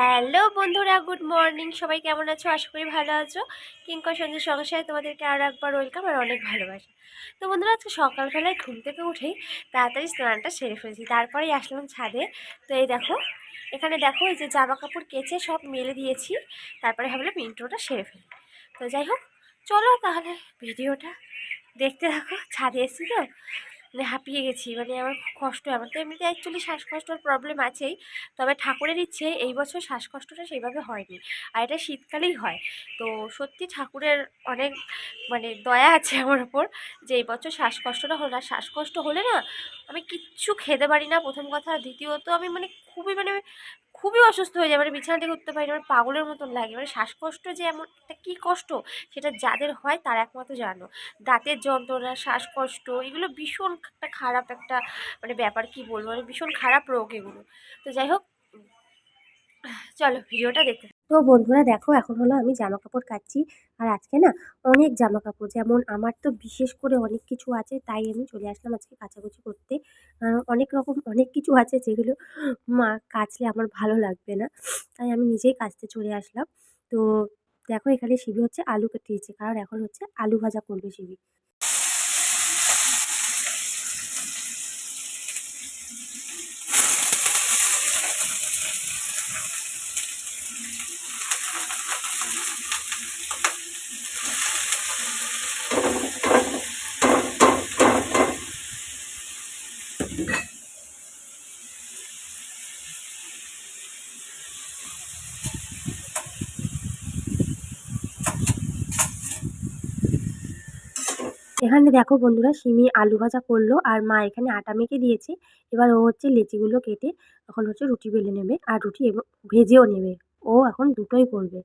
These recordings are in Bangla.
হ্যালো বন্ধুরা, গুড মর্নিং। সবাই কেমন আছো? আশা করি ভালো আছো। কিঙ্কর সঞ্জয় সংসারে তোমাদেরকে আরও একবার ওয়েলকাম আর অনেক ভালোবাসা। তো বন্ধুরা, আজকে সকালবেলায় ঘুম থেকে উঠেই তাড়াতাড়ি স্নানটা সেরে ফেলেছি। তারপরেই আসলাম ছাদে। তো এই দেখো, এখানে দেখো এই যে জামা কাপড় কেচে সব মেলে দিয়েছি। তারপরে ভাবলাম ইন্ট্রোটা সেরে ফেলি। তো যাই হোক, চলো তাহলে ভিডিওটা দেখতে থাকো। ছাদে এসেছি তো। মানে হাঁপিয়ে গেছি মানে আমার কষ্ট আমার তো এমনিতে অ্যাকচুয়ালি শ্বাসকষ্টর প্রবলেম আছেই, তবে ঠাকুরের ইচ্ছে এই বছর শ্বাসকষ্টটা সেইভাবে হয়নি, আর এটা শীতকালেই হয়। তো সত্যি ঠাকুরের অনেক মানে দয়া আছে আমার ওপর যে এই বছর শ্বাসকষ্টটা হলো, আর শ্বাসকষ্ট হলে না আমি কিচ্ছু খেতে পারি না। প্রথম কথা। দ্বিতীয়ত আমি মানে খুবই মানে খুবই অসুস্থ হয়ে যায়। মানে বিছানা থেকে উঠতে পারি না মানে পাগলের মতন লাগে। মানে শ্বাসকষ্ট যে এমন একটা কী কষ্ট? সেটা যাদের হয় তার একমাত্র জানো। দাঁতের যন্ত্রণা, শ্বাসকষ্ট, এগুলো ভীষণ একটা খারাপ একটা মানে ব্যাপার কি বলব? মানে ভীষণ খারাপ রোগ এগুলো। তো যাই হোক, চলো, ভিডিওটা দেখতে। তো বন্ধুরা দেখো, এখন হলো আমি জামা কাপড় কাচ্ছি আর আজকে না অনেক জামা কাপড় যেমন আমার তো বিশেষ করে অনেক কিছু আছে, তাই আমি চলে আসলাম আজকে কাচাকুচি করতে। অনেক রকম অনেক কিছু আছে যেগুলো মা কাচলে আমার ভালো লাগবে না, তাই আমি নিজেই কাচতে চলে আসলাম। তো দেখো এখানে শিবি হচ্ছে আলু কেটেছে কারণ এখন হচ্ছে আলু ভাজা করবে শিবি এখানে দেখো বন্ধুরা, সিমি আলু ভাজা করল আর মা এখানে আটা মেখে দিয়েছে। এবার ও হচ্ছে লেচিগুলো কেটে এখন হচ্ছে রুটি বেলে নেবে আর রুটি ভেজেও নেবে। ও এখন দুটোই করবে।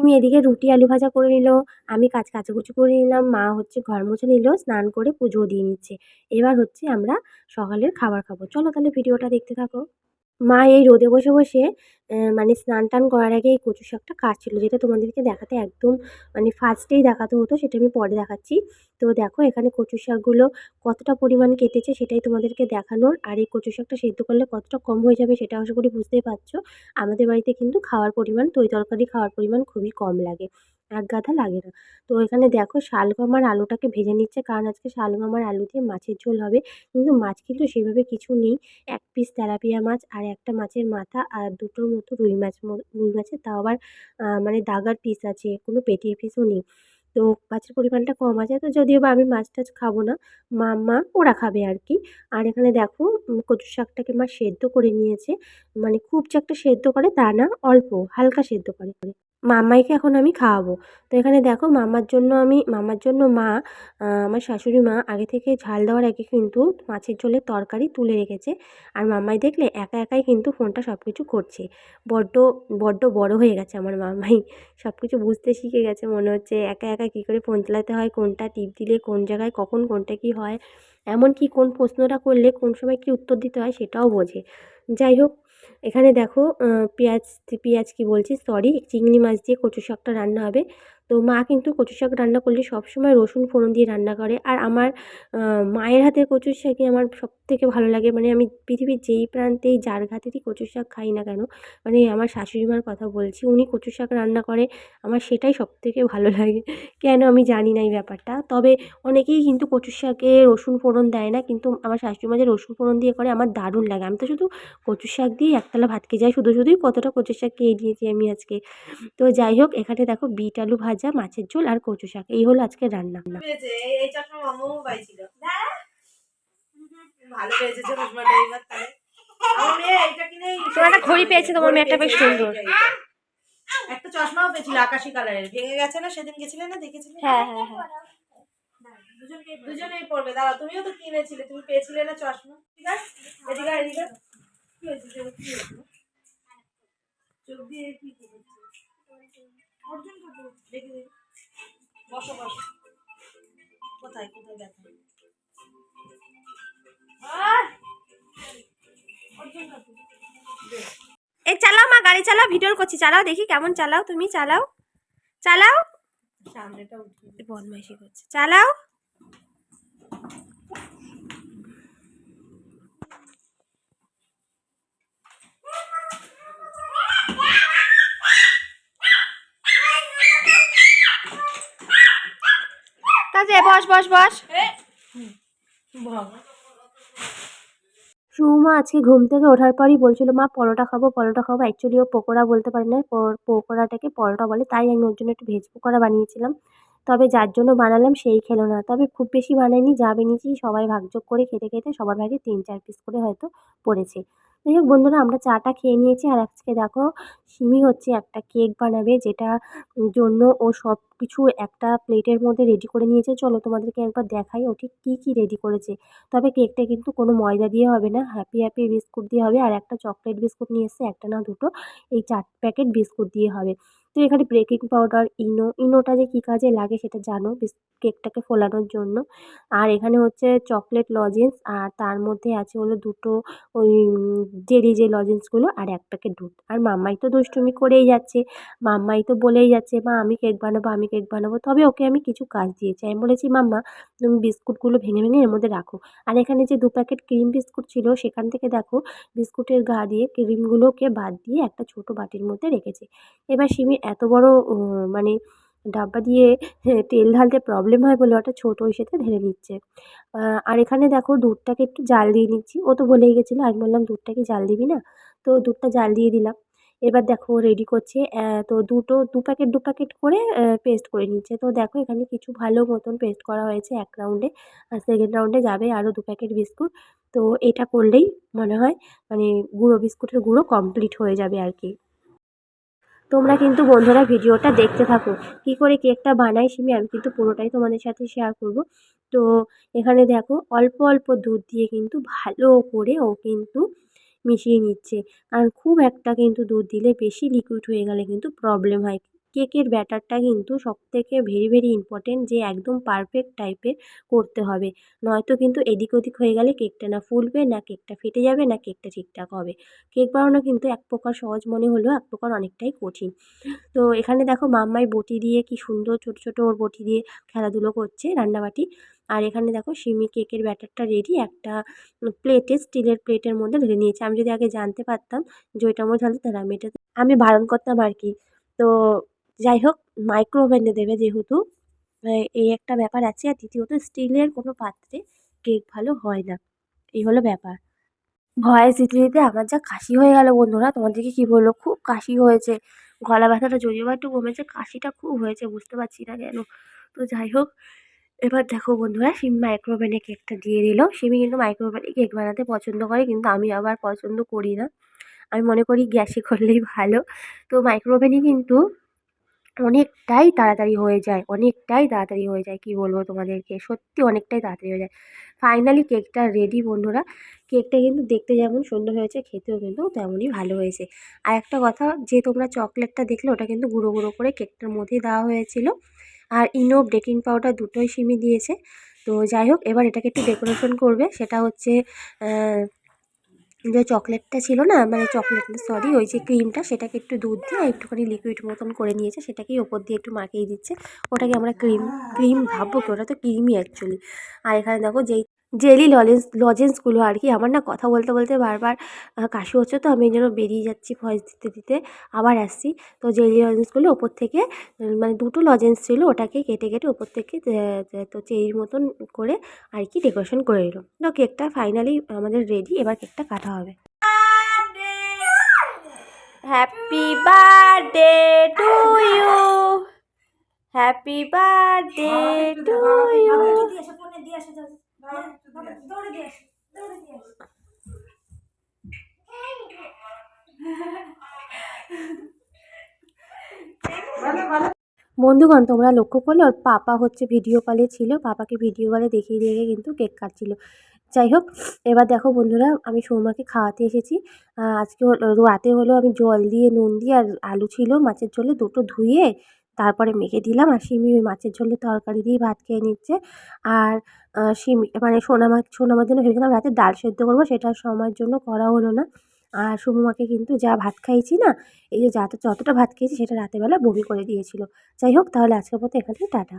সিমি এদিকে রুটি, আলু ভাজা করে নিল। আমি কাজ, কাচাকুচি করে নিলাম। মা হচ্ছে ঘর মুছে নিল, স্নান করে পুজো দিয়ে নিচ্ছে। এবার হচ্ছে আমরা সকালের খাবার খাব। চলো তাহলে ভিডিওটা দেখতে থাকো। মা এই রোদে বসে বসে মানে স্নান টান করার আগে এই কচু শাকটা কাটছিল। যেটা তোমাদেরকে দেখাতে একদম মানে ফার্স্টেই দেখাতে হতো, সেটা আমি পরে দেখাচ্ছি। তো দেখো, এখানে কচু শাকগুলো কতটা পরিমাণ কেটেছে সেটাই তোমাদেরকে দেখানোর। আর এই কচু শাকটা সেদ্ধ করলে কতটা কম হয়ে যাবে সেটা আশা করি বুঝতেই পারছ। আমাদের বাড়িতে কিন্তু খাওয়ার পরিমাণ তরি তরকারি খাওয়ার পরিমাণ খুবই কম লাগে। এক গাদা লাগে না। তো এখানে দেখো, শালগম আর আলুটাকে ভেজে নিচ্ছে, কারণ আজকে শালগম আর আলু দিয়ে মাছের ঝোল হবে। কিন্তু মাছ কিন্তু সেভাবে কিছু নেই। এক পিস তেলাপিয়া মাছ আর একটা মাছের মাথা আর দুটোর মতো রুই মাছ রুই মাছের তাও আবার মানে দাগার পিস আছে, কোনো পেটির পিসও নেই। তো মাছের পরিমাণটা কম আছে, তো যদিও বা আমি মাছ টাছ খাব না, মা মা ওরা খাবে আর কি। আর এখানে দেখো কচু শাকটাকে মা সেদ্ধ করে নিয়েছে মানে খুব যে একটা সেদ্ধ করে তা না, অল্প, হালকা সেদ্ধ করে। মাম্মাইকে এখন আমি খাওয়াবো। তো এখানে দেখো মামার জন্য আমি মামার জন্য মা আমার শাশুড়ি মা আগে থেকে ঝাল দেওয়ার আগে কিন্তু মাছের ঝোলের তরকারি তুলে রেখেছে। আর মাম্মাই দেখলে একা একাই কিন্তু ফোনটা সব কিছু করছে। বড্ড বড্ড বড় হয়ে গেছে আমার মামাই সব কিছু বুঝতে শিখে গেছে মনে হচ্ছে একা একা কী করে ফোন চালাতে হয়, কোনটা টিপ দিলে, কোন জায়গায় কখন কোনটা কী হয়, এমনকি কোন প্রশ্নটা করলে কোন সময় কী উত্তর দিতে হয় সেটাও বোঝে। যাই হোক এখানে দেখো পেঁয়াজ পেঁয়াজ কি বলছি? সরি চিংড়ি মাছ দিয়ে কচু শাকটা রান্না হবে। তো মা কিন্তু কচু শাক রান্না করলে সবসময় রসুন ফোড়ন দিয়ে রান্না করে। আর আমার মায়ের হাতের কচু শাকই আমার সব থেকে ভালো লাগে। মানে আমি পৃথিবীর যেই প্রান্তেই, যার হাতেরই কচু শাক খাই না কেন মানে আমার শাশুড়ি মার কথা বলছি, উনি কচু শাক রান্না করে, আমার সেটাই সব থেকে ভালো লাগে। কেন আমি জানি না এই ব্যাপারটা। তবে অনেকেই কিন্তু কচু শাকে রসুন ফোড়ন দেয় না, কিন্তু আমার শাশুড়ি মা যে রসুন ফোড়ন দিয়ে করে, আমার দারুণ লাগে। আমি তো শুধু কচু শাক দিয়ে একতলা ভাত খেয়ে যাই, শুধু শুধুই কতটা কচু শাক খেয়ে নিয়েছি আমি আজকে। তো যাই হোক, এখানে দেখো বিট আলু ভাজা মাছের ঝোল আর কচু শাক। এই হলো আজকে রান্না। এই- এই চশমা মামাও পাইছিল। ভালো পেয়েছে যে চশমাটা এইবার তাহলে। আমার মেয়ে এইটা কিনেই তোমার একটা ঘড়ি পেয়েছে, তোমার মেয়েটা বেশ সুন্দর। এইটা, এইটা। একটা চশমাও পেয়েছিল আকাশি কালারের। ভেঙে গেছে না? সেদিন গেছিলে না? দেখেছিলে? হ্যাঁ হ্যাঁ হ্যাঁ। দুজনেই পড়বে দাঁড়া তুমিও তো কিনেছিলে। তুমি পেয়েছিলে না চশমা? ঠিক আছে? এদিকে এদিকে আয়। কি হয়েছে? চোখ দিয়ে কি অর্জুন কাপুর দেখে দেখি বসো বসো। কোথায় কোথায় ব্যথা! অর্জুন কাপুর। এই চালাও মা গাড়ি চালাও ভিডিও করছি। চালাও দেখি কেমন চালাও তুমি চালাও। চালাও। সামনেটা উঠে বদমাইশি করছে। চালাও। বস বস বস। সুমা আজকে ঘুম থেকে ওঠার পরই বলছিল মা পরোটা খাব পরোটা খাব। অ্যাকচুয়ালি ও পকোড়া বলতে পারে না পকোড়াটাকে পরোটা বলে তাই আমি ওর জন্য একটু ভেজ পকোড়া বানিয়েছিলাম। তবে যার জন্য বানালাম সেই খেলো না। তবে খুব বেশি বানাইনি যা বানিয়েছি সবাই ভাগযোগ করে খেতে খেতে সবার ভাগে তিন চার পিস করে হয়তো পড়েছে। যাই হোক বন্ধুরা, আমরা চাটা খেয়ে নিয়েছি। আর আজকে দেখো, সিমি হচ্ছে একটা কেক বানাবে, যেটা জন্য ও সব কিছু একটা প্লেটের মধ্যে রেডি করে নিয়েছে। চলো তোমাদেরকে একবার দেখাই ও ঠিক কী কী রেডি করেছে। তবে কেকটা কিন্তু কোনো ময়দা দিয়ে হবে না হ্যাপি হ্যাপি বিস্কুট দিয়ে হবে। আর একটা চকলেট বিস্কুট নিয়ে এসছে, একটা না দুটো, এই চার প্যাকেট বিস্কুট দিয়ে হবে। তো এখানে বেকিং পাউডার ইনো, ইনোটা যে কী কাজে লাগে সেটা জানো কেকটাকে ফোলানোর জন্য। আর এখানে হচ্ছে চকলেট লজেন্স আর তার মধ্যে আছে হলো দুটো ওই জেলি যে লজেন্সগুলো আর এক প্যাকেট দুধ। আর মাম্মাই তো দুষ্টুমি করেই যাচ্ছে। মাম্মাই তো বলেই যাচ্ছে, মা, আমি কেক বানাবো, আমি কেক বানাবো, তবে ওকে আমি কিছু কাজ দিয়েছি। আমি বলেছি, মাম্মা, তুমি বিস্কুটগুলো ভেঙে ভেঙে এর মধ্যে রাখো। আর এখানে যে দু প্যাকেট ক্রিম বিস্কুট ছিল, সেখান থেকে দেখো বিস্কুটের গা দিয়ে ক্রিমগুলোকে বাদ দিয়ে একটা ছোটো বাটির মধ্যে রেখেছে। এবার সিমি এত বড় মানে ডাব্বা দিয়ে হ্যাঁ, তেল ঢালতে প্রবলেম হয় বলে ওটা ছোটো ইসেতে ঢেলে নিচ্ছে। আর এখানে দেখো দুধটাকে একটু জাল দিয়ে নিচ্ছি। ও তো বলেই গেছিল আমি বললাম দুধটা কি জাল দিবি না? তো দুধটা জাল দিয়ে দিলাম। এবার দেখো রেডি করছে তো দুটো দু প্যাকেট দু প্যাকেট করে পেস্ট করে নিচ্ছে। তো দেখো এখানে কিছু ভালো মতন পেস্ট করা হয়েছে এক রাউন্ডে আর সেকেন্ড রাউন্ডে যাবে আরও দু প্যাকেট বিস্কুট। তো এটা করলেই মনে হয় মানে গুঁড়ো বিস্কুটের গুঁড়ো কমপ্লিট হয়ে যাবে আর কি। তোমরা কিন্তু বন্ধুরা ভিডিওটা দেখতে থাকো। কি করে কেকটা বানাই সেমি আমি কিন্তু পুরোটাই তোমাদের সাথে শেয়ার করব। তো এখানে দেখো অল্প অল্প দুধ দিয়ে কিন্তু ভালো করে ও কিন্তু মিশিয়ে নিচ্ছে। আর খুব একটা কিন্তু দুধ দিলে বেশি লিকুইড হয়ে গেলে কিন্তু প্রবলেম হয়। কেকের ব্যাটারটা কিন্তু সবথেকে ভেরি ভেরি ইম্পর্টেন্ট যে একদম পারফেক্ট টাইপের করতে হবে। নয়তো কিন্তু এদিক ওদিক হয়ে গেলে কেকটা না ফুলবে, না কেকটা ফেটে যাবে, না কেকটা ঠিকঠাক হবে। কেক বানানো কিন্তু এক প্রকার সহজ মনে হলেও এক প্রকার অনেকটাই কঠিন। তো এখানে দেখো মাম্মাই বটি দিয়ে কি সুন্দর ছোটো ছোটো ওর বটি দিয়ে খেলাধুলো করছে, রান্নাবাটি। আর এখানে দেখো সিমি কেকের ব্যাটারটা রেডি একটা প্লেটে স্টিলের প্লেটের মধ্যে ঢেলে নিয়েছে। আমি যদি আগে জানতে পারতাম যে ওইটার মধ্যে তাহলে আমি এটা আমি বারণ করতাম আর কি। তো যাই হোক মাইক্রো ওভেনে দেবে যেহেতু এই একটা ব্যাপার আছে। আর দ্বিতীয়ত স্টিলের কোনো পাত্রে কেক ভালো হয় না। এই হলো ব্যাপার। ভয়েস দিতে দিতে আমার যা কাশি হয়ে গেল বন্ধুরা তোমাদেরকে কী বলল? খুব কাশি হয়েছে। গলা ব্যথাটা যদিও বা একটু কমেছে, কাশিটা খুব হয়েছে, বুঝতে পারছি না কেন। তো যাই হোক এবার দেখো বন্ধুরা, সিমি মাইক্রোওভেনে কেকটা দিয়ে দিল। সিমি কিন্তু মাইক্রোওভেনে কেক বানাতে পছন্দ করে, কিন্তু আমি আবার পছন্দ করি না। আমি মনে করি গ্যাসে করলেই ভালো। তো মাইক্রোওভেনে কিন্তু অনেকটাই তাড়াতাড়ি হয়ে যায়, অনেকটাই তাড়াতাড়ি হয়ে যায়, কী বলব তোমাদেরকে? সত্যি অনেকটাই তাড়াতাড়ি হয়ে যায়। ফাইনালি কেকটা রেডি বন্ধুরা। কেকটা কিন্তু দেখতে যেমন সুন্দর হয়েছে, খেতেও কিন্তু তেমনই ভালো হয়েছে। আর একটা কথা, যে তোমরা চকলেটটা দেখলে, ওটা কিন্তু গুঁড়ো গুঁড়ো করে কেকটার মধ্যেই দেওয়া হয়েছিল। আর ইনো বেকিং পাউডার দুটোই সিমি দিয়েছে। তো যাই হোক, এবার এটাকে একটু ডেকোরেশন করবে। সেটা হচ্ছে যে চকলেটটা ছিল না মানে চকলেট সরি ওই যে ক্রিমটা, সেটাকে একটু দুধ দিয়ে একটুখানি লিকুইড মতন করে নিয়েছে, সেটাকেই ওপর দিয়ে একটু মাখিয়ে দিচ্ছে। ওটাকে আমরা ক্রিম ক্রিম ভাববো কি? ওটা তো ক্রিমই অ্যাকচুয়ালি আর এখানে দেখো যেই জেলি লজেন্স, লজেন্সগুলো আর কি। আমার না কথা বলতে বলতে বারবার কাশি হচ্ছে তো, আমি জন্য বেরিয়ে যাচ্ছি ভয়েস দিতে দিতে। আবার আসছি। তো জেলি লজেন্সগুলো ওপর থেকে মানে দুটো লজেন্স ছিল, ওটাকে কেটে কেটে ওপর থেকে তো চেরির মতন করে আর কি ডেকোরেশন করে নিল। তো কেকটা ফাইনালি আমাদের রেডি, এবার কেকটা কাটা হবে। Happy birthday to you happy birthday to you দৌড়ে দিয়ে আসো দৌড়ে দিয়ে আসো। বন্ধুগণ তোমরা লক্ষ্য করলে ওর পাপা হচ্ছে ভিডিও কলে ছিল। পাপাকে ভিডিও কলে দেখিয়ে দিয়ে কিন্তু কেক কাটছিল। যাই হোক এবার দেখো বন্ধুরা আমি সৌমাকে খাওয়াতে এসেছি। আজকে হলো রাতে হলো আমি জল দিয়ে নুন দিয়ে আর আলু ছিল মাছের ঝোলে দুটো ধুয়ে তারপরে মেখে দিলাম। আর সিমি ওই মাছের ঝোলে তরকারি দিয়ে ভাত খেয়ে নিচ্ছে। আর শিমি মানে সোনা মাছ সোনা মাছ জন্য ভেবেছিলাম রাতে ডাল সেদ্ধ করব, সেটা সময়ের জন্য করা হলো না। আর সুমুমাকে কিন্তু যা ভাত খাইছি না, এই যে যা যতটা ভাত খেয়েছি সেটা রাতেবেলা বমি করে দিয়েছিল। যাই হোক, তাহলে আজকের মতো এখানে টাটা।